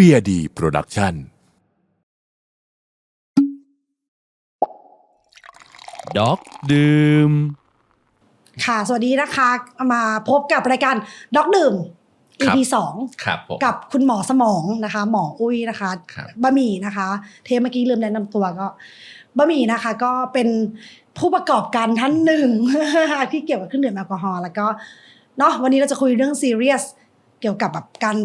เบียร์ดีโปรดักชั่น ด็อกดื่ม ค่ะ สวัสดีนะคะ มาพบกับรายการด็อกดื่ม ครับ EP สองครับผม กับคุณหมอสมองนะคะ หมออุ้ยนะคะครับ บะหมี่นะคะ เทปเมื่อกี้ลืมแนะนำตัวก็บะหมี่นะคะ ก็เป็นผู้ประกอบการท่านหนึ่ง ที่เกี่ยวกับเครื่องดื่มแอลกอฮอล์แล้วก็เนาะวันนี้เราจะคุยเรื่องซีเรียสเกี่ยวกับแบบการ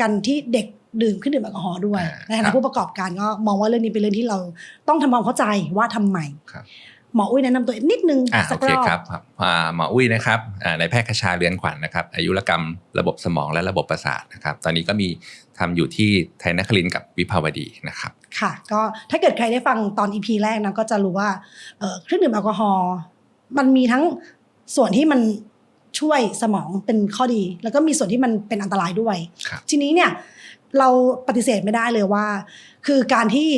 การที่เด็ก ดื่มเครื่องดื่มแอลกอฮอล์ด้วยอ่าในฐาครันะบผู้ประกอบการก็มองว่าเรื่องนี้เป็นเรื่องที่เราต้องทำความเข้าใจว่าทำไมครับหมออุ้ยแนะนำตัวนิดนึงอ่าสัโอกเครอบครับครับอ่าหมออุ้ยนะครับอ่าในายแพทย์คชาเรือนขวัญนะครับ อายุรกรรมระบบสมองและระบบประสาทนะครับ ตอนนี้ก็มีทำอยู่ที่ไทยนครินทร์กับวิภาวดีนะครับ ค่ะ ก็ถ้าเกิดใครได้ฟังตอนอีพีแรกนะก็จะรู้ว่าเอ่อเครื่องดื่มแอลกอฮอล์มันมีทั้งส่วนที่มันช่วยสมองเป็นข้อดี แล้วก็มีส่วนที่มันเป็นอันตรายด้วยครับทีนี้เนี่ย เราปฏิเสธไม่ได้เลยว่า คือการที่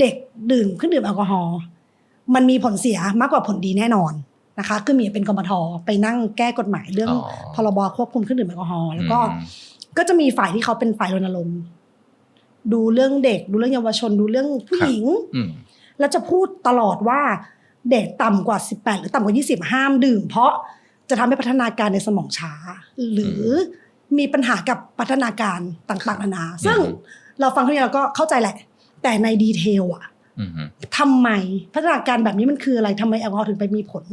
เด็กดื่มเครื่องดื่มแอลกอฮอล์มันมีผลเสียมากกว่าผลดีแน่นอนนะคะคือมีเป็นกมทไปนั่งแก้กฎหมายเรื่องอ๋อพรบควบคุมเครื่องดื่มแอลกอฮอล์แล้วก็อืมก็จะมีฝ่ายที่เขาเป็นฝ่ายรณรงค์ดูเรื่องเด็ก ดูเรื่องเยาวชน ดูเรื่องผู้หญิงอืมแล้วจะพูดตลอดว่าเด็กต่ำกว่า18หรือต่ำกว่า20ห้ามดื่ม เพราะจะทำให้พัฒนาการในสมองช้า หรือ มีปัญหากับพัฒนาการต่างๆนานา ซึ่งอืมเราฟังเท่านี้เราก็เข้าใจแหละ แต่ในดีเทลอะอืมอืมทำไมพัฒนาการแบบนี้มันคืออะไรทำไมแอลกอฮอล์ถึงไปมีผล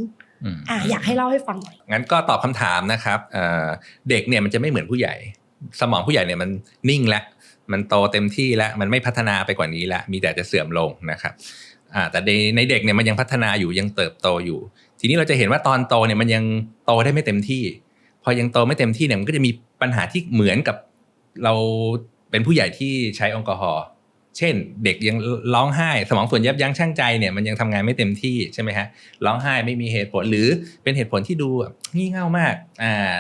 อืมอะอยากให้เล่าให้ฟังหน่อยงั้นก็ตอบคำถามนะครับเอ่อเด็กเนี่ยมันจะไม่เหมือนผู้ใหญ่ สมองผู้ใหญ่เนี่ยมันนิ่งแล้วมันโตเต็มที่แล้วมันไม่พัฒนาไปกว่านี้แล้วมีแต่จะเสื่อมลงนะครับอ่าแต่ในในเด็กเนี่ยมันยังพัฒนาอยู่ยังเติบโตอยู่ ทีนี้เราจะเห็นว่าตอนโตเนี่ยมันยังโตได้ไม่เต็มที่ พอยังโตไม่เต็มที่เนี่ยมันก็จะมีปัญหาที่เหมือนกับเราเป็นผู้ใหญ่ที่ใช้แอลกอฮอล์เช่น เด็กยังร้องไห้ สมองส่วนยับยั้งชั่งใจเนี่ยมันยังทำงานไม่เต็มที่ใช่ไหมฮะร้องไห้ไม่มีเหตุผลหรือเป็นเหตุผลที่ดูแบบงี่เง่ามากอ่า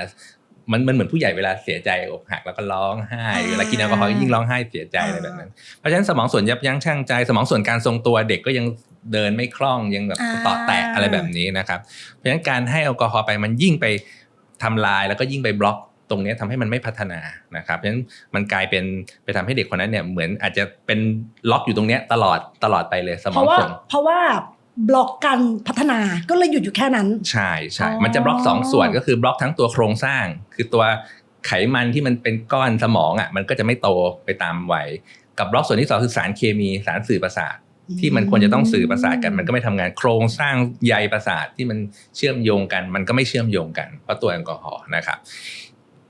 มันมันเหมือนผู้ใหญ่เวลาเสียใจอกหักแล้วก็ร้องไห้อ่าเวลากินแอลกอฮอล์ยิ่งร้องไห้เสียใจอ่าอะไรแบบนั้น เพราะฉะนั้นสมองส่วนยับยั้งชั่งใจ สมองส่วนการทรงตัวเด็กก็ยังเดินไม่คล่องยังแบบอ่าต่อแตะอะไรแบบนี้นะครับ เพราะฉะนั้นการให้แอลกอฮอล์ไปมันยิ่งไปทำลายแล้วก็ยิ่งไปบล็อก ตรงเนี้ยทำให้มันไม่พัฒนานะครับเพราะฉะนั้นมันกลายเป็นไปทำให้เด็กคนนั้นเนี่ยเหมือนอาจจะเป็นล็อกอยู่ตรงเนี้ยตลอดตลอดไปเลยสมเพองราะว่าส่วนเพราะว่าบล็อกการพัฒนาก็เลยหยุดอยู่แค่นั้น ใช่ใช่อ๋อมันจะบล็อกสองส่วนก็คือบล็อกทั้งตัวโครงสร้าง คือตัวไขมันที่มันเป็นก้อนสมองอะมันก็จะไม่โตไปตามวัยกับบล็อกส่วนที่สองคือสารเคมีสารสื่อประสาทที่มันควรจะต้องสื่อประสาทกันมันก็ไม่ทำงานโครงสร้างใยประสาทที่มันเชื่อมโยงกัน มันก็ไม่เชื่อมโยงกันเพราะตัวแอลกอฮอล์นะครับ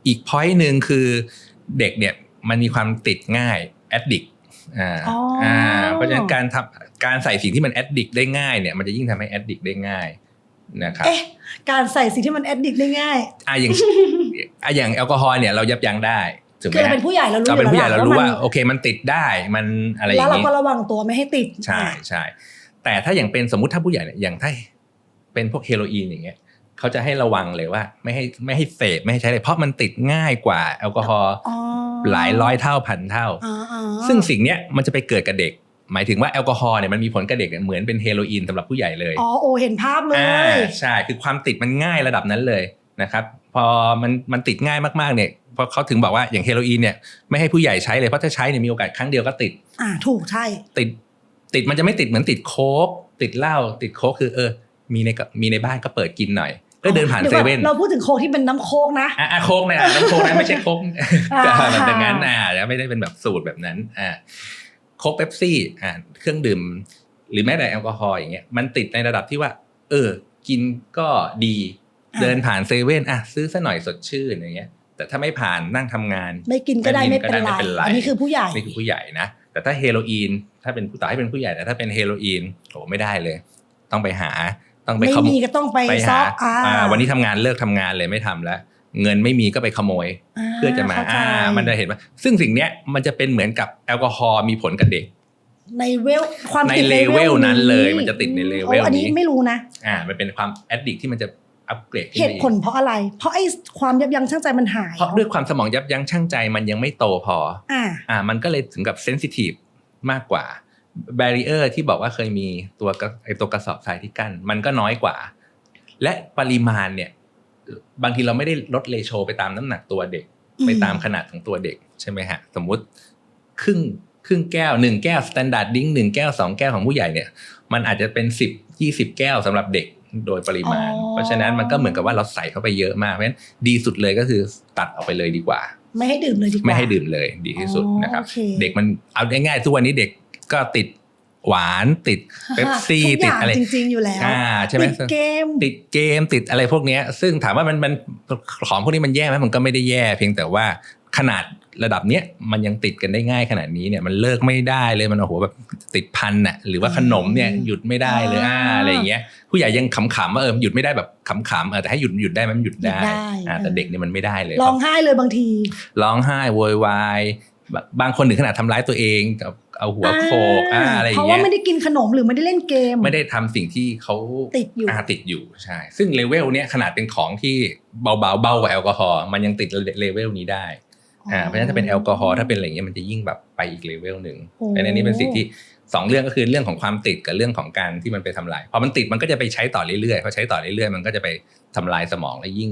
อีกพอยต์หนึ่งคือเด็กเนี่ยมันมีความติดง่ายแอดดิกอ่าอ๋ออ่อ่าเพราะฉะนั้นการทำการใส่สิ่งที่มันแอดดิกได้ง่ายเนี่ยมันจะยิ่งทำให้แอดดิกได้ง่ายนะครับเอ๊ะการใส่สิ่งที่มันแอดดิกได้ง่ายอะอย่างอะอย่างแอลกอฮอล์เนี่ยเรายับยั้งได้ถูกไหมคือเราฮะเป็นผู้ใหญ่เรารู้เราเป็นผู้ใหญ่เรารู้ว่ามันโอเคมันติดได้มันอะไรอแล้วย่างเรานี้ก็ระวังตัวไม่ให้ติด ใช่ใช่แต่ถ้าอย่างเป็นสมมุติถ้าผู้ใหญ่เนี่ยอย่างถ้าเป็นพวกเฮโรอีนอย่างเงี้ย เขาจะให้ระวังเลยว่า ไม่ให้ไม่ให้เสพไม่ให้ใช้เลยเพราะมันติดง่ายกว่าแอลกอฮอล์อ๋อหลายร้อยเท่าพันเท่าอ๋ออ๋อซึ่งสิ่งเนี้ยมันจะไปเกิดกับเด็ก หมายถึงว่าแอลกอฮอล์เนี่ยมันมีผลกับเด็กเนี่ยเหมือนเป็นเฮโรอีนสำหรับผู้ใหญ่เลยอ๋อโอเห็นภาพเลอ่ายใช่คือความติดมันง่ายระดับนั้นเลยนะครับ พอมันมันติดง่ายมากๆเนี่ยพอเขาถึงบอกว่าอย่างเฮโรอีนเนี่ยไม่ให้ผู้ใหญ่ใช้เลยเพราะถ้าใช้เนี่ยมีโอกาสครั้งเดียวก็ติด อ่าถูกใช่ ติด ติดมันจะไม่ติดเหมือนติดโค้กติดเหล้าติดโค้กคือเออ มีในกับมีในบ้านก็เปิดกินหน่อย ก็เดินผ่านดี๋เซยวก่อเว่นเราพูดถึงโค้กที่เป็นน้ำโค้กนะอะอะโค้กเนี่ยน้ำโค้กนั้นไม่ใช่โค้กอ่าแบบดังนั้นอ่าแล้วไม่ได้เป็นแบบสูตรแบบนั้นอ่าโค้กเป๊ปซี่อ่าเครื่องดื่ม หรือแม้แต่แอลกอฮอล์อย่างเงี้ยมันติดในระดับที่ว่า เออ กินก็ดีอ่าเดินผ่านเซเว่นอะซื้อซะหน่อยสดชื่นอย่างเงี้ย แต่ถ้าไม่ผ่านนั่งทำงาน ไม่กินก็ได้ไม่ไม่กินก็เป็นได้ไรไม่เป็นไรอันนี้คือผู้ใหญ่นี่คือผู้ใหญ่นะแต่ถ้าเฮโรอีนถ้าเป็นผู้ต่อให้เป็นผู้ใหญ่แต่ถ้าเป็นเฮโรอีนโหไม่ได้เลย ต้องไปหา ต้องไปไม่ขโมมียก็ต้องไปไปซอหากอ่าอ่าวันนี้ทำงานเลิกทำงานเลยไม่ทำแล้ว เงินไม่มีก็ไปขโมย เพื่อจะมาเข้ใจอ่ามันจะเห็นว่า ซึ่งสิ่งเนี้ยมันจะเป็นเหมือนกับแอลกอฮอล์มีผลกับเด็กในเวลความติดในเลเวลนั้นเลยมันจะติดในเลเวลโอ้อันนี้นี้ไม่รู้นะอ่ามันเป็นความแอดดิกที่มันจะอัปเกรดขึ้นเหไปตุอีกผลเพราะอะไร เพราะไอ้ความยับยั้งชั่งใจมันหาย เพราะด้วยความสมองยับยั้งชั่งใจมันยังไม่โตพออ่าอ่า มันก็เลยถึงกับเซนซิทีฟมากกว่า แบรีเออร์ที่บอกว่าเคยมีตัวกระไอตัวกระสอบทรายที่กั้นมันก็น้อยกว่า และปริมาณเนี่ย บางทีเราไม่ได้ลดเลโชไปตามน้ำหนักตัวเด็กอืมไปตามขนาดของตัวเด็กใช่ไหมฮะ สมมุติครึ่งครึ่งแก้วหนึ่งแก้วสแตนดาร์ดดิ้งหนึ่งแก้วสองแก้วของผู้ใหญ่เนี่ย มันอาจจะเป็นสิบยี่สิบแก้วสำหรับเด็กโดยปริมาณอ๋อเพราะฉะนั้นมันก็เหมือนกับว่าเราใส่เข้าไปเยอะมากเพราะฉะนั้นดีสุดเลยก็คือตัดออกไปเลยดีกว่า ไม่ให้ดื่มเลยดีกว่าไม่ให้ดื่มเลยดีที่สุดนะครับอ๋อโอเคเด็กมันเอาง่ายๆทุกวันนี้เด็ก ก็ติดหวานติดเป๊ปซี่ทุกอติดย่างอะไรจริงๆอยู่แล้วอ่าใช่ไหมติดเกมติดเกมติดอะไรพวกเนี้ยซึ่งถามว่ามันมันของพวกนี้มันแย่ไหมมันก็ไม่ได้แย่ เพียงแต่ว่าขนาดระดับเนี้ยมันยังติดกันได้ง่ายขนาดนี้เนี่ยมันเลิกไม่ได้เลยมันโอ้โหแบบติดพันน่ะหรือว่าขนมเนี่ยหยุดไม่ได้เลยอ่าอ่าอะไรอย่างเงี้ยผู้ใหญ่ยังขำๆว่าเออหยุดไม่ได้แบบขำๆเออแต่ให้หยุดหยุดได้ไหมมันหยุดได้หยุดได้อ่าแต่เด็กเนี่ยมันไม่ได้เลยร้องไห้เลยบางทีร้องไห้โวยวาย บางบางคนถึงขนาดทำร้ายตัวเองเอาเอาหัวโขกอ่าอะไรอเพย่างราะเงี้ว่ายไม่ได้กินขนมหรือไม่ได้เล่นเกม ไม่ได้ทำสิ่งที่เขาติดอยู่าติดอยู่ใช่ ซึ่งเลเวลเนี้ยขนาดเป็นของที่เบาๆเบากว่าแอลกอฮอล์มันยังติดเลเวลนี้ได้อ่าเพราะฉะนั้นถ้าเป็นแอลกอฮอล์ถ้าเป็นอะไรเงี้ยมันจะยิ่งแบบไปอีกเลเวลหนึ่งโอ้เพราะฉะนั้นนี่เป็นสิ่งที่สองเรื่องก็คือเรื่องของความติดกับเรื่องของการที่มันไปทำลายพอมันติดมันก็จะไปใช้ต่อเรื่อยๆพอใช้ต่อเรื่อยๆมันก็จะไปทำลายสมองและยิ่ง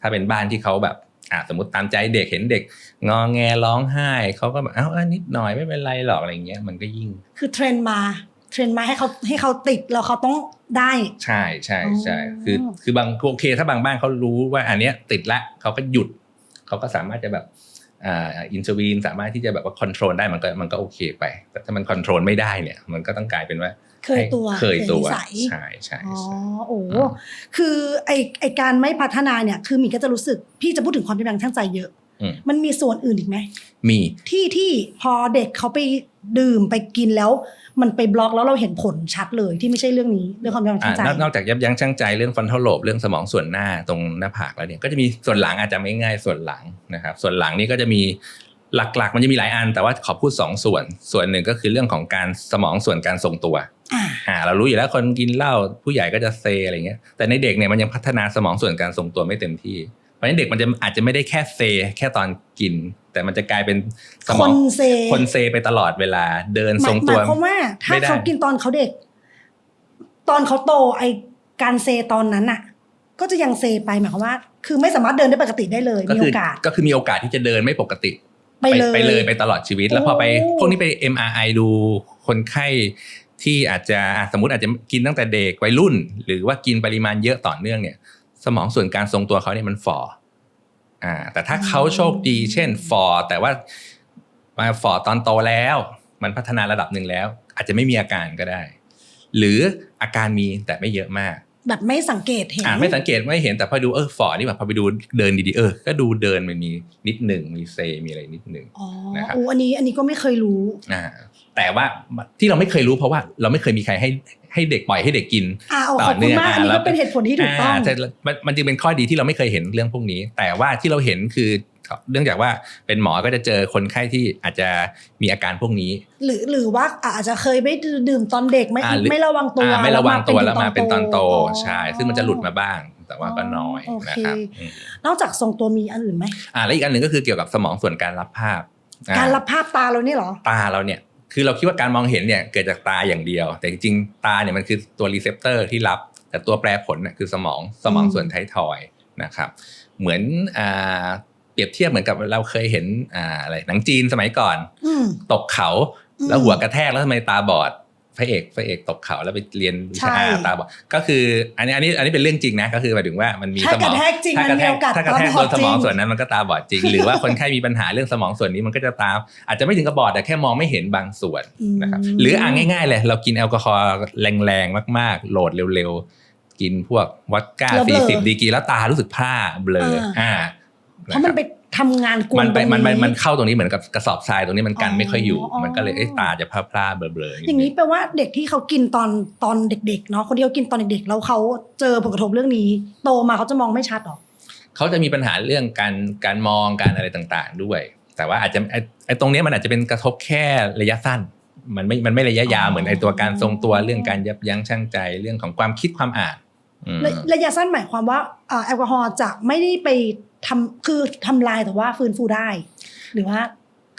ถ้าเป็นบ้านที่เขาแบบ อ่าสมมติตามใจเด็กเห็นเด็ก งอแงร้องไห้เขาก็แบบเอ้าเอ้านิดหน่อยไม่เป็นไรหรอกอะไรเงี้ยมันก็ยิ่ง คือเทรนด์มาเทรนด์มาให้เขาให้เขาติดแล้วเขาต้องได้ ใช่ใช่ใช่อ๋อคือคือบางโอเค ถ้าบางบ้านเขารู้ว่าอันเนี้ยติดละเขาก็หยุดเขาก็สามารถจะแบบอ่าอินซูลินสามารถที่จะแบบว่าคอนโทรลได้มันก็มันก็โอเคไป แต่ถ้ามันคอนโทรลไม่ได้เนี่ย มันก็ต้องกลายเป็นว่า เคยตัวเคยตัวนิสัยใช่ใช่อ๋อใช่โอ้อืมคือไอไอการไม่พัฒนาเนี่ยคือหมีก็จะรู้สึกพี่จะพูดถึงความที่แบงช่างใจเยอะอืมมันมีส่วนอื่นอีกไหมมีที่ที่พอเด็กเขาไปดื่มไปกินแล้ว มันไปบล็อกแล้วเราเห็นผลชัดเลยที่ไม่ใช่เรื่องนี้เรื่องความยับยั้งอ่าชั่งใจนอกนอกจากยับยั้งชั่งใจเรื่องฟอนเทลโลบเรื่องสมองส่วนหน้าตรงหน้าผากแล้วเนี่ยก็จะมีส่วนหลังอาจจะไม่ง่ายส่วนหลังนะครับ ส่วนหลังนี่ก็จะมี หลักๆ มันจะมีหลายอัน แต่ว่าขอพูดสองส่วน ส่วนหนึ่งก็คือเรื่องของการสมองส่วนการทรงตัวอ่าอ่าเรารู้อยู่แล้วคนกินเหล้าผู้ใหญ่ก็จะเซอะไรเงี้ย แต่ในเด็กเนี่ยมันยังพัฒนาสมองส่วนการทรงตัวไม่เต็มที่ เพราะฉะนั้นเด็กมันจะอาจจะไม่ได้แค่เซ แค่ตอนกิน แต่มันจะกลายเป็นสมคองนเซคนเซไปตลอดเวลาเดินหทมารยงหตัวมายความว่าถ้าไม่ได้เขากินตอนเขาเด็ก ตอนเขาโตไอการเซตอนนั้นน่ะ ก็จะยังเซไปหมายความว่า คือไม่สามารถเดินได้ปกติได้เลยก็มีคืโอกาสก็คือมีโอกาสที่จะเดินไม่ปกติ ไปเลยไปเลยไปตลอดชีวิต แล้วพอไปโอ้พวกนี้ไป MRI ดูคนไข้ที่อาจจะอะสมมติอาจจะกินตั้งแต่เด็กวัยรุ่น หรือว่ากินปริมาณเยอะต่อเนื่องเนี่ย สมองส่วนการทรงตัวเขาเนี่ยมันฝ่ออ่า แต่ถ้าเขาโชคดี เช่นฝ่อแต่ว่ามาฝ่อตอนโตแล้ว มันพัฒนาระดับหนึ่งแล้ว อาจจะไม่มีอาการก็ได้ หรืออาการมีแต่ไม่เยอะมาก แบบไม่สังเกตเห็นอ่าไม่สังเกตไม่เห็นแต่พอดูเออฝ่อนี่แบบพอไปดูเดินดีๆเออ ก็ดูเดินมันมีนิดหนึ่งมีเซมีอะไรนิดหนึ่งอ๋อนะครับโอ้อันนี้อันนี้ก็ไม่เคยรู้อ่าแต่ว่าที่เราไม่เคยรู้เพราะว่าเราไม่เคยมีใครให้ให้เด็กปล่อยให้เด็กกินอ่าเอาต่ขออบคุณมากเนื่องอันนี้อ่าก็เป็นเหตุผลที่ถูกต้องาแต่มันมันจึงเป็นข้อดีที่เราไม่เคยเห็นเรื่องพวกนี้ แต่ว่าที่เราเห็นคือ เนื่องจากว่าเป็นหมอก็จะเจอคนไข้ที่อาจจะมีอาการพวกนี้ หรือหรือว่าอาจจะเคยไม่ดื่มตอนเด็กไม่อ่าหรือไม่ระวังตัวอ่าไม่ระวังตัวแล้วมาเป็นตอนโตอ๋อใช่ซึ่งมันจะหลุดมาบ้างแต่ว่าก็น้อยโอเคนะครับอืมนอกจากทรงตัวมีอันอื่นไหมอ่าและอีกอันหนึ่งก็คือเกี่ยวกับสมองส่วนการรับภาพอ่การรับภาพตาเราเนี่ยเหรอตาเราเนี่ยคือเราคิดว่าการมองเห็นเนี่ยเกิดจากตาอย่างเดียว แต่จริงๆตาเนี่ยมันคือตัวรีเซพเตอร์ที่รับ แต่ตัวแปรผลน่ะคือสมองสมองอืมส่วนท้ายทอยนะครับ เหมือนอ่า เปรียบเทียบเหมือนกับเราเคยเห็นอ่าอะไรหนังจีนสมัยก่อนอืมตกเขาอืมแล้วหัวกระแทกแล้วทำไมตาบอดพระเอกพระเอกตกเขาแล้วไปเรียนวิใช่ชาอ่าตาบอดก็คืออันนี้อันนี้อันนี้เป็นเรื่องจริงนะก็คือหมายถึงว่ามันมีถ้าสมองกระแทกจริงถ้ากระแทมันมีกโอกาสถ้ากระแทกตาบโดอดนสมองจริงส่วนนั้นมันก็ตาบอดจริง หรือว่าคนไข้มีปัญหาเรื่องสมองส่วนนี้มันก็จะตาอาจจะไม่ถึงกับบอดแต่แค่มองไม่เห็นบางส่วนอืมนะครับหรืออ่านง่ายๆเลยเรากินแอลกอฮอล์แรงๆมาก ๆ โหลดเร็วๆกินพวกวอดก้าแล้วเบลสี่อสิบดีกรีแล้วตารู้สึกพร่าเบลออ่าอ่า เพราะมันไปทำงานกวนมันไปตรงมันมันมันเข้าตรงนี้เหมือนกับกระสอบทรายตรงนี้มันกันอ๋อไม่ค่อยอยู่อ๋อมันก็เลยเอ้ยตาจะพร่าๆเบลอๆอย่างนี้แปลว่าเด็กที่เขากินตอนตอนเด็กๆเนาะคนที่เขากินตอนเด็กๆแล้วเขาเจอผลกระทบเรื่องนี้ โตมาเขาจะมองไม่ชัดหรอเขาจะมีปัญหาเรื่องการการมองการอะไรต่างๆด้วย แต่ว่าอาจจะไอ้ไอ้ตรงเนี้ยมันอาจจะเป็นกระทบแค่ระยะสั้น มันไม่มันไม่ระยะยาวอ๋อเหมือนไอ้ตัวการทรงตัวเรื่องการยับยั้งชั่งใจเรื่องของความคิดความอ่านอืม ระระยะสั้นหมายความว่าเอ่อแอลกอฮอล์จะไม่ได้ไปทำคือทำลายแต่ว่าฟื้นฟูได้ หรือว่า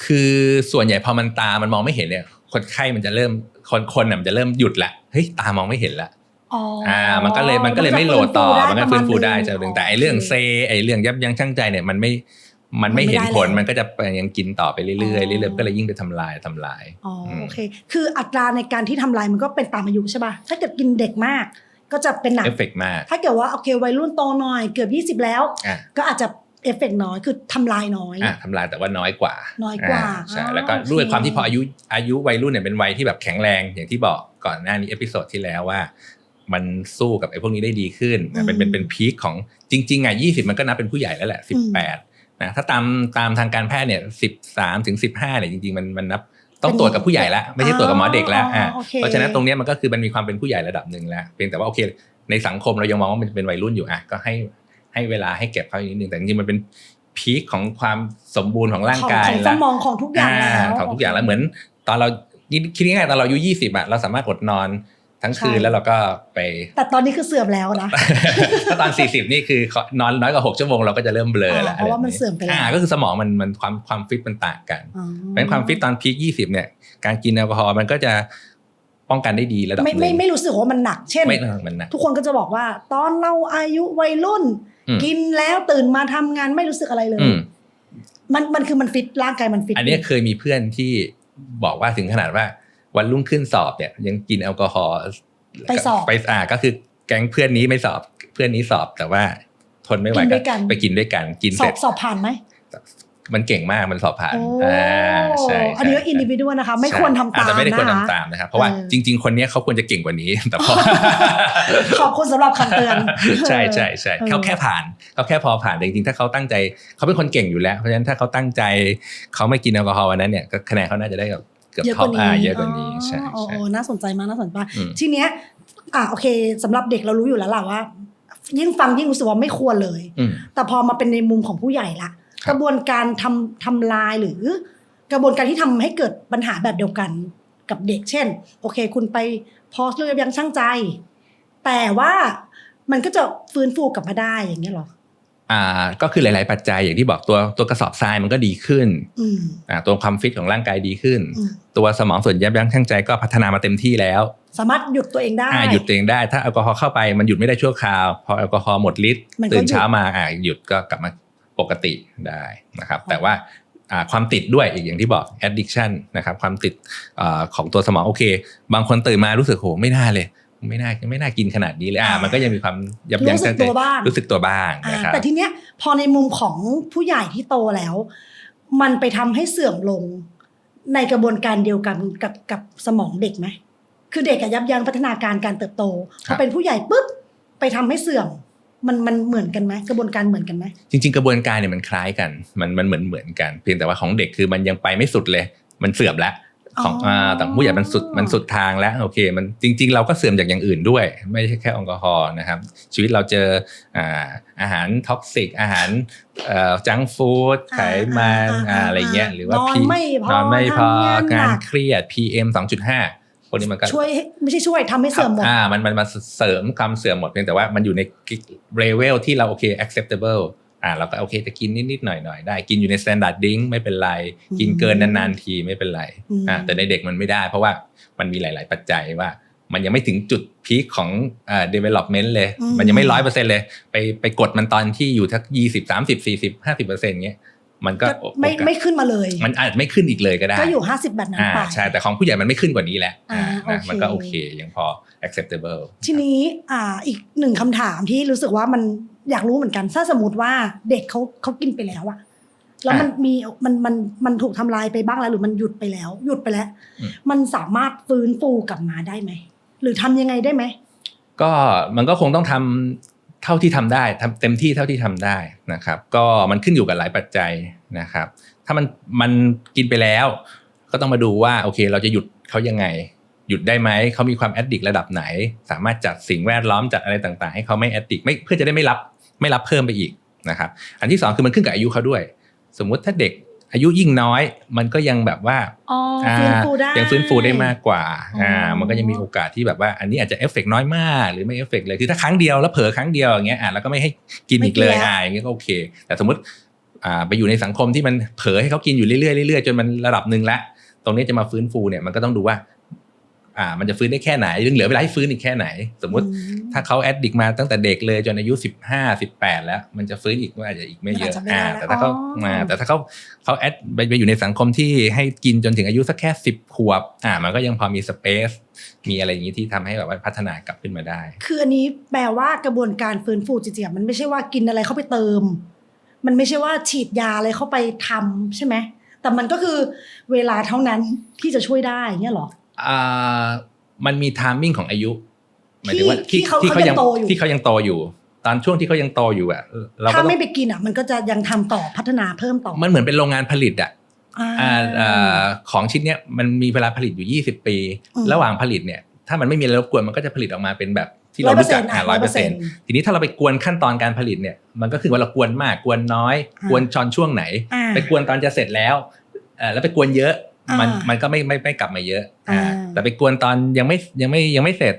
คือส่วนใหญ่พอมันตามันมองไม่เห็นเนี่ยคนไข้มันจะเริ่มคนคนน่ะมันจะเริ่มหยุดละเฮ้ยตามองไม่เห็นละอ๋อออ่ามันก็เลยมันก็เลยไม่โหลดต่อมันก็ฟื้นฟูได้เจ้าหนึ่งแต่ไอเรื่องเซโไอเรื่องยับยั้งชั่งใจเนี่ยมันไม่มันไม่เห็นผลมันไม่ได้แล้วมันก็จะไปยังกินต่อไปเรื่อยๆเรื่อยๆก็เลยยิ่งไปทำลายทำลายอ๋ออมโอเค คืออัตราในการที่ทำลายมันก็เป็นตามอายุใช่ป่ะถ้าเกิดกินเด็กมาก ก็จะเป็นหนักเอฟเฟกต์มาก ถ้าเกิดว่าโอเควัยรุ่นโตหน่อยเกือบ 20 แล้วอะก็อาจจะเอฟเฟกต์น้อยคือทำลายน้อยอะทำลายแต่ว่าน้อยกว่า น้อยกว่าใช่อ๋อแล้วก็โอเคด้วยความที่พออายุอายุวัยรุ่นเนี่ยเป็นวัยที่แบบแข็งแรงอย่างที่บอกก่อนหน้านี้เอพิโซดที่แล้วว่า มันสู้กับไอ้พวกนี้ได้ดีขึ้นนะเป็นเป็นเป็นพีคของจริงๆอะยี่สิบมันก็นับเป็นผู้ใหญ่แล้วแหละสิบแปดนะถ้าตามตามทางการแพทย์เนี่ยสิบสามถึงสิบห้าเนี่ยจริงๆมันมันนับ ต้องตรวจกับผู้ใหญ่แล้วไม่ใช่ตรวจกับหมอเด็กแล้วอะโอคเพราะฉะนั้นตรงเนี้ยมันก็คือมันมีความเป็นผู้ใหญ่ระดับหนึ่งแล้วเพียงแต่ว่าโอเค ในสังคมเรายังมองว่ามันเป็นวัยรุ่นอยู่อะก็ให้ให้เวลาให้เก็บเขาอีกนิดนึงแต่จริงๆมันเป็นพีคของความสมบูรณ์ของร่างกายของของสแล้วมองของทุกอย่างแล้วของทุกอย่างแล้วเหมือน ตอนเราคิดง่ายๆตอนเราอายุยี่สิบอะเราสามารถอดนอน ทั้งคืนใช่แล้วเราก็ไป แต่ตอนนี้คือเสื่อมแล้วนะถ้าตอน 40 นี่คือนอนน้อยกว่า6ชั่วโมงเราก็จะเริ่มเบลอแล้วอ่าเพราะว่ามันเสื่อมไปแล้วอ่าก็คือสมองมันมันความความฟิตมันต่างกันอ๋อเพราะฉะนั้นความฟิตตอนพีค20 เนี่ย การกินแอลกอฮอล์มันก็จะป้องกันได้ดีระดับหไม่นึ่งไม่ไม่รู้สึกว่ามันหนัก เช่นไม่เออมันหนักทุกคนก็จะบอกว่าตอนเราอายุวัยรุ่นอืมกินแล้วตื่นมาทำงานไม่รู้สึกอะไรเลยอืมมันมันคือมันฟิตร่างกายมันฟิต อันเนี้ยเคยมีเพื่อนที่บอกว่าถึงขนาดว่า วันรุ่งขึ้นสอบเนี่ย ยังกินแอลกอฮอล์ไปสอบไปอ่าก็คือแก๊งเพื่อนนี้ไม่สอบเพื่อนนี้สอบแต่ว่าทนไม่ไหวกินด้วยกันไปกินด้วยกันกินสเสอร็บจสอบผ่านไหมมันเก่งมากมันสอบผ่านโอ้อ่าใช่อันนี้ก็ใช่อินดิวิดวนะคะ ไม่ใช่ควรทำตามอ่แต่ไม่ได้ควรนะคะทำตามนะครับ เพราะว่าเออจริง ๆ คนเนี้ยเขาควรจะเก่งกว่านี้ แต่พอขอบคุณสำหรับคำเตือน ใช่ใช่ใช่เออเขาแค่ผ่านเขาแค่พอผ่านแต่จริงๆถ้าเขาตั้งใจเขาเป็นคนเก่งอยู่แล้ว เพราะฉะนั้นถ้าเขาตั้งใจเขาไม่กินแอลกอฮอล์วันนั้นเนี่ยก็คะแนนเขาน่าจะได้กับเกือบเยอะท็กอปว่านี้อ่าเยอะกว่านี้ใช่อ๋อใช่โอ้น่าสนใจมากน่าสนใจอืมทีเนี้ยอะโอเคสำหรับเด็กเรารู้อยู่แล้วล่ะว่า ยิ่งฟังยิ่งรู้สึกว่าไม่ควรเลยอืมแต่พอมาเป็นในมุมของผู้ใหญ่ละครับกระบวนการทำทำลายหรือ กระบวนการที่ทำให้เกิดปัญหาแบบเดียวกันกับเด็ก เช่น โอเค คุณไปพอสเรื่องยังช่างใจ แต่ว่ามันก็จะฟื้นฟูกลับมาได้อย่างเงี้ยเหรอ อ่าก็คือหลาย ๆ ปัจจัยอย่างที่บอกตัวตัวกระสอบทรายมันก็ดีขึ้นอืมอ่าตัวความฟิตของร่างกายดีขึ้นอืมตัวสมองส่วนยับยั้งชั่งใจก็พัฒนามาเต็มที่แล้ว สามารถหยุดตัวเองได้อ่าหยุดตัวเองได้ ถ้าแอลกอฮอล์เข้าไปมันหยุดไม่ได้ชั่วคราว พอแอลกอฮอล์หมดฤทธิ์มันก็ตื่นหยุดเช้ามาอ่าหยุดก็กลับมาปกติได้นะครับ แต่ว่าอ่าความติดด้วยอีกอย่างที่บอก addiction นะครับความติดอาของตัวสมองโอเค บางคนตื่นมารู้สึกโหไม่น่าเลย ไม่น่าไม่น่ากินขนาดนี้เลยอ่าอ่ามัมันก็ยังมีความยับยั้งรู้สึชั่กงใจตัวบ้างรู้สึกตัวบ้างอ่านะครับแต่ทีเนี้ยพอในมุมของผู้ใหญ่ที่โตแล้ว มันไปทำให้เสื่อมลงในกระบวนการเดียวกันกับกับสมองเด็กไหมคือเด็กอะยับยั้งพัฒนาการการเติบโตพอเป็นผู้ใหญ่ปุ๊บไปทำให้เสื่อมมันมันเหมือนกันไหมกระบวนการเหมือนกันไหมจริง ๆ กระบวนการเนี่ยมันคล้ายกัน มันมันเหมือนเหมือนกัน เพียงแต่ว่าของเด็กคือมันยังไปไม่สุดเลย มันเสื่อมแล้ว ของอ๋ออ่าแต่ผู้ใหญ่มันสุดมันสุดทางแล้วโอเค มันจริง ๆ เราก็เสื่อมจากอย่างอื่นด้วย ไม่ใช่แค่แอลกอฮอล์นะครับ ชีวิตเราเจออ่าอาหารท็อกซิกอาหารจังฟู้ดไขมันอ่าอะไรเงี้ยหรือว่านอนพีไม่พอนอนไม่พอทำงานหนักงานเครียด PM 2.5พวกนี้มันก็ช่วยให้ไม่ใช่ช่วยทำให้เสื่อมหมดอ่ามันมันมาเสริมความเสื่อมหมดเพียงแต่ว่ามันอยู่ในเลเวลที่เราโอเค acceptable อ่าเราก็โอเคจะกินนิดๆหน่อยๆได้กินอยู่ใน standard drink ไม่เป็นไร กินเกินนานๆทีไม่เป็นไรอืมอ่าแต่ในเด็กมันไม่ได้ เพราะว่ามันมีหลาย ๆ ปัจจัยว่า มันยังไม่ถึงจุดพีคของอ่า development เลยอืมมันยังไม่ร้อยเปอร์เซ็นเลย ไปไปกดมันตอนที่อยู่ทักยี่สิบสามสิบสี่สิบห้าสิบเปอร์เซ็นต์เงี้ยมันก็ก็ไม่โอกาสไม่ขึ้นมาเลย มันอาจไม่ขึ้นอีกเลยก็ได้ ก็อยู่ห้าสิบแบบนั้นอ่าไปใช่ แต่ของผู้ใหญ่มันไม่ขึ้นกว่านี้แหละอ่าอ่านะโอเคมันก็โอเคยังพอ acceptable ทีนี้อ่าอีกหนึ่งคำถามที่รู้สึกว่ามัน อยากรู้เหมือนกันถ้าสมมติว่าเด็กเขาเขากินไปแล้วอะแล้วมันมีมันมันมันถูกทำลายไปบ้างแล้วหรือมันหยุดไปแล้ว หยุดไปแล้วอืมมันสามารถฟื้นฟูกลับมาได้ไหมหรือทำยังไงได้ไหมก็มันก็คงต้องทำเท่าที่ทำได้ทำเต็มที่เท่าที่ทำได้นะครับ ก็มันขึ้นอยู่กับหลายปัจจัยนะครับ ถ้ามันมันกินไปแล้ว ก็ต้องมาดูว่าโอเค เราจะหยุดเขายังไง หยุดได้ไหมเขามีความแอดดิกระดับไหน สามารถจัดสิ่งแวดล้อมจัดอะไรต่างๆ ให้เขาไม่แอดดิกไม่เพื่อจะได้ไม่รับ ไม่รับเพิ่มไปอีกนะครับ อันที่สองคือมันขึ้นกับอายุเขาด้วย สมมุติถ้าเด็กอายุยิ่งน้อย มันก็ยังแบบว่าอ๋ออ่าฟื้นฟูได้ยังฟื้นฟูได้มากกว่าอ่าอ๋อมันก็ยังมีโอกาสที่แบบว่า อันนี้อาจจะเอฟเฟกต์น้อยมากหรือไม่เอฟเฟกต์เลยคือถ้าครั้งเดียวแล้วเผลอครั้งเดียวอย่างเงี้ยอ่าแล้วก็ไม่ให้กินอีกเลยอ่าอย่างเงี้ยก็โอเค แต่สมมติอ่าไปอยู่ในสังคมที่มันเผลอให้เขากินอยู่เรื่อยๆเรื่อยๆจนมันระดับหนึ่งละตรงนี้จะมาฟื้นฟูเนี่ยมันก็ต้องดูว่า อ่ามันจะฟื้นได้แค่ไหนยังเหลือเวลาให้ฟื้นอีกแค่ไหน สมมติอืมถ้าเขาแอดดิกมาตั้งแต่เด็กเลยจนอายุสิบห้าสิบแปดแล้ว มันจะฟื้นอีกก็อาจจะอีกไม่เยอะอาจจะไม่ได้อ่าแล้วแต่ถ้าเขาอ๋ออ่าแต่ถ้าเขาเขาแอดไปไปอยู่ในสังคมที่ให้กินจนถึงอายุสักแค่สิบขวบอ่ามันก็ยังพอมีสเปซมีอะไรอย่างนี้ที่ทำให้แบบว่าพัฒนากลับขึ้นมาได้ คืออันนี้แปลว่ากระบวนการฟื้นฟูจริงๆอะมันไม่ใช่ว่ากินอะไรเข้าไปเติม มันไม่ใช่ว่าฉีดยาอะไรเข้าไปทำใช่ไหมแต่มันก็คือเวลาเท่านั้นที่จะช่วยได้เงี้ยเหรออ่า มันมีทามมิ่งของอายุหมายถึงว่าที่ที่เขายังโตอยู่ที่เขายังโตอยู่ ตอนช่วงที่เขายังโตอยู่อะเราก็ถ้าต้องไม่ไปกินอะมันก็จะยังทำต่อพัฒนาเพิ่มต่อมันเหมือนเป็นโรงงานผลิตอะอ่าอ่าอ่าของชิ้นเนี้ยมันมีเวลาผลิตอยู่ 20 ปีอืมระหว่างผลิตเนี่ย ถ้ามันไม่มีอะไรรบกวนมันก็จะผลิตออกมาเป็นแบบที่เรารู้จัก100%ร้อยเปอร์เซ็นต์ทีนี้ถ้าเราไปกวนขั้นตอนการผลิตเนี่ย มันก็คือว่าเรากวนมากกวนน้อยอ่ากวนชอนช่วงไหนอ่าไปกวนตอนจะเสร็จแล้วเอ่อแล้วไปกวนเยอะ มันอ่ามัมันก็ไม่ไม่ไม่กลับมาเยอะอ่าอ่าแต่ไปกวนตอนยังไม่ยังไม่ยังไม่เสร็จ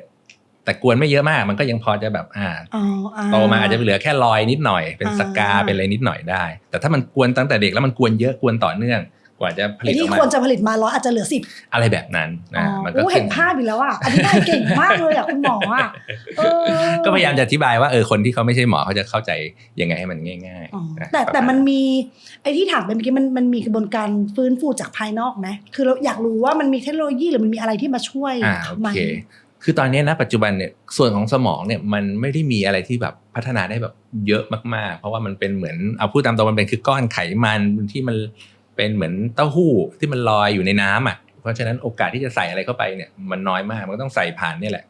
แต่กวนไม่เยอะมาก มันก็ยังพอจะแบบอ่าอ๋ออ่โตมาอาจจะเหลือแค่รอยนิดหน่อย เป็นอ่าสกาเป็นอะไรนิดหน่อยได้ แต่ถ้ามันกวนตั้งแต่เด็กแล้วมันกวนเยอะกวนต่อเนื่อง กว่าจะผลิไอ้ตอที่อกมาควรจะผลิตมาร้อยอาจจะเหลือสิบอะไรแบบนั้นอ๋อนะมันก็โอ้ขึ้เห็นภาพอีกแล้วอะอธิบายเก่งมากเลยอะคุณหมออะเออก็พยายามจะอธิบายว่าเออคนที่เขาไม่ใช่หมอเขาจะเข้าใจยังไงให้มันง่ายอ๋อๆนะแต่ประาณแต่มันมีไอ้ที่ถามไปเมื่อกี้มันมันมีกระบวนการฟื้นฟูจากภายนอกไหมคือเราอยากรู้ว่ามันมีเทคโนโลยีหรือมันมีอะไรที่มาช่วยอ่าโอไหมเคคือตอนนี้นะปัจจุบันเนี่ยส่วนของสมองเนี่ยมันไม่ได้มีอะไรที่แบบพัฒนาได้แบบเยอะมากๆ เพราะว่ามันเป็นเหมือนเอาพูดตามตรงมันเป็นคือก้อนไขมันที่มัน เป็นเหมือนเต้าหู้ที่มันลอยอยู่ในน้ำอะเพราะฉะนั้นโอกาสที่จะใส่อะไรเข้าไปเนี่ยมันน้อยมากมันก็ต้องใส่ผ่านเนี่ยแหละ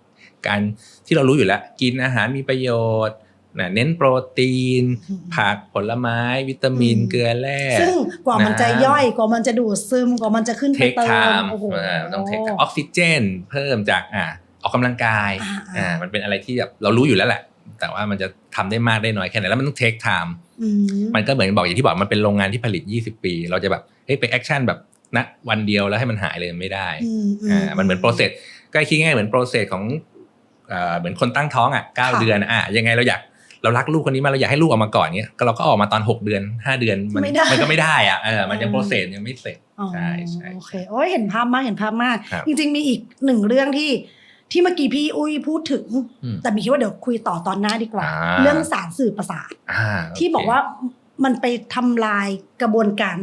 การที่เรารู้อยู่แล้ว กินอาหารมีประโยชน์นะเน้นโปรตีนอืมผักผลไม้ วิตามินอืมเกลือแร่ซึ่งกว่ามันจะน้ำย่อยกว่ามันจะดูดซึมกว่ามันจะขึ้นเทไปคเติไทมม์โอ้โหต้องเทคออกซิเจน เพิ่มจากอ่าออกกำลังกายอ่าอ่ามันเป็นอะไรที่แบบเรารู้อยู่แล้วแหละ แต่ว่ามันจะทำได้มากได้น้อยแค่ไหนแล้วมันต้องเทคไทม์อื มมันก็เหมือนบอกอย่างที่บอกมันเป็นโรงงานที่ผลิต 20 ปี เราจะแบบเฮ้ยไปแอคชั่นแบบณวันเดียวแล้วให้มันหายเลยไม่ได้อืมอ่ามันเหมือนโปรเซสใกล้คิดง่ายๆเหมือนโปรเซสของอ่าเหมือนคนตั้งท้องอะเก้าค่ะเดือนอะยังไงเราอยากเรารักลูกคนนี้มากเราอยากให้ลูกออกมาก่อนเนี้ยก็เราก็ออกมาตอน 6 เดือน 5 เดือนมัไม่ได้มันก็ไม่ได้อะเออมันยังอืมโปรเซสยังไม่เสร็จอ๋อใช่ใช่โอเคโอ้ยเห็นภาพมากเห็นภาพมากครับจริง ๆ มีอีกหนึ่งเรื่องที่ ที่เมื่อกี้พี่อุ้ยพูดถึงอืมแต่มีคิดว่าเดี๋ยวคุยต่อตอนหน้าดีกว่าอ่าเรื่องสารสื่อประสาทอ่าโเคที่บอกว่ามันไปทำลายกระบวนการ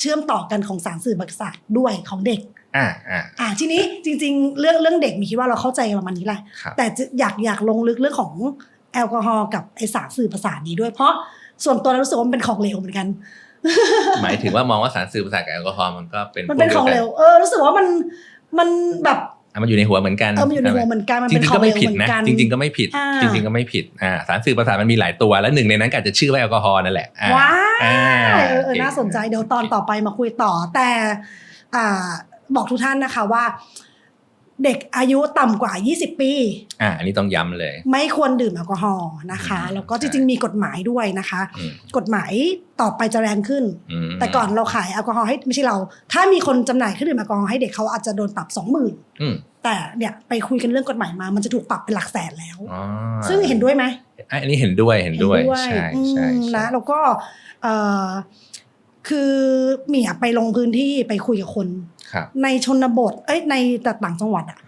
เชื่อมต่อกันของสารสื่อประสาทด้วยของเด็กอ่าอ่าอ่าทีนี้จริง ๆ เรื่องเรื่องเด็กมีคิดว่าเราเข้าใจประมาณนี้แหละครับแต่จะอยากอยากลงลึกเรื่องของแอลกอฮอล์กับไอสารสื่อประสาทนี้ด้วยเพราะส่วนตัวเรารู้สึกว่ามันเป็นของเหลวเหมือนกัน หมายถึงว่ามองว่าสารสื่อประสาทกับแอลกอฮอล์มันก็เป็นมันเป็นพขวอกงดีเหลยวเออรู้สึกว่ามันมันแบบอะ มันอยู่ในหัวเหมือนกันเออมันอยู่ในหัวเหมือนกันมันจเป็นริงขๆอก็งเหลไม่วผิดเหมือนะนกันจริงๆก็ไม่ผิดอ่าจริงๆก็ไม่ผิดอ่าสารสื่อประสาทมันมีหลายตัวและหนึ่งในนั้นก็อาจจะชื่อว่าแอลกอฮอล์นั่นแหละอ่ว้าอ่าเออเออโอเคน่าสนใจเดี๋ยวตอนต่อไปมาคุยต่อแต่อ่าบอกทุกท่านนะคะว่า เด็กอายุต่ำกว่า 20 ปี อ่า อันนี้ต้องย้ำเลย ไม่ควรดื่มแอลกอฮอล์นะคะอืมแล้วก็ใช่จริงๆ มีกฎหมายด้วยนะคะอืมกฎหมายต่อไปจะแรงขึ้นอืมแต่ก่อนเราขายแอลกอฮอล์ให้ไม่ใช่เรา ถ้ามีคนจำหน่ายเครื่องดื่มแอลกอฮอล์ให้เด็กเขาอาจจะโดนปรับสองหมื่นอืมแต่เนี่ยไปคุยกันเรื่องกฎหมายมา มันจะถูกปรับเป็นหลักแสนแล้วอ๋อซึ่งเห็นด้วยไหมอะอันนี้เห็นด้วย เห็นด้วย ใช่อืมใช่ใช่นะ แล้วก็เอ่อคือเมียไปลงพื้นที่ไปคุยกับคนครับ ในชนบท เอ้ยในแต่ต่างจังหวัดอะ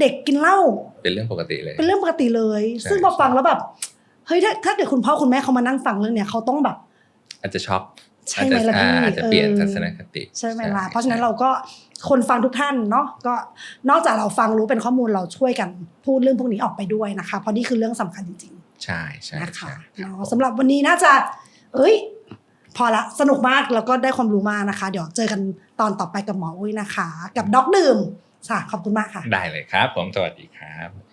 เด็กกินเหล้าเป็นเรื่องปกติเลย เป็นเรื่องปกติเลยใช่ซึ่งพอฟังแล้วแบบเฮ้ยถ้าถ้าเกิดคุณพ่อคุณแม่เขามานั่งฟังเรื่องเนี้ยเขาต้องแบบ อาจจะช็อกใช่ไหมล่ะอาจจะพี่อ่าอาจจะเปลี่ยนเออทัศนคติใช่ไหมล่ะเพราะฉะนั้นเราก็คนฟังทุกท่านเนาะก็นอกจากเราฟังรู้เป็นข้อมูลเราช่วยกันพูดเรื่องพวกนี้ออกไปด้วยนะคะ เพราะนี่คือเรื่องสำคัญจริงใช่ใช่ๆนะคะใช่เนาะสำหรับวันนี้น่าจะ เอ้ย พอละสนุกมากแล้วก็ได้ความรู้มากนะคะ เดี๋ยวเจอกันตอนต่อไปกับหมออุ้ยนะคะ กับด็อกดื่มค่ะขอบคุณมากค่ะ ได้เลยครับ ผมสวัสดีครับ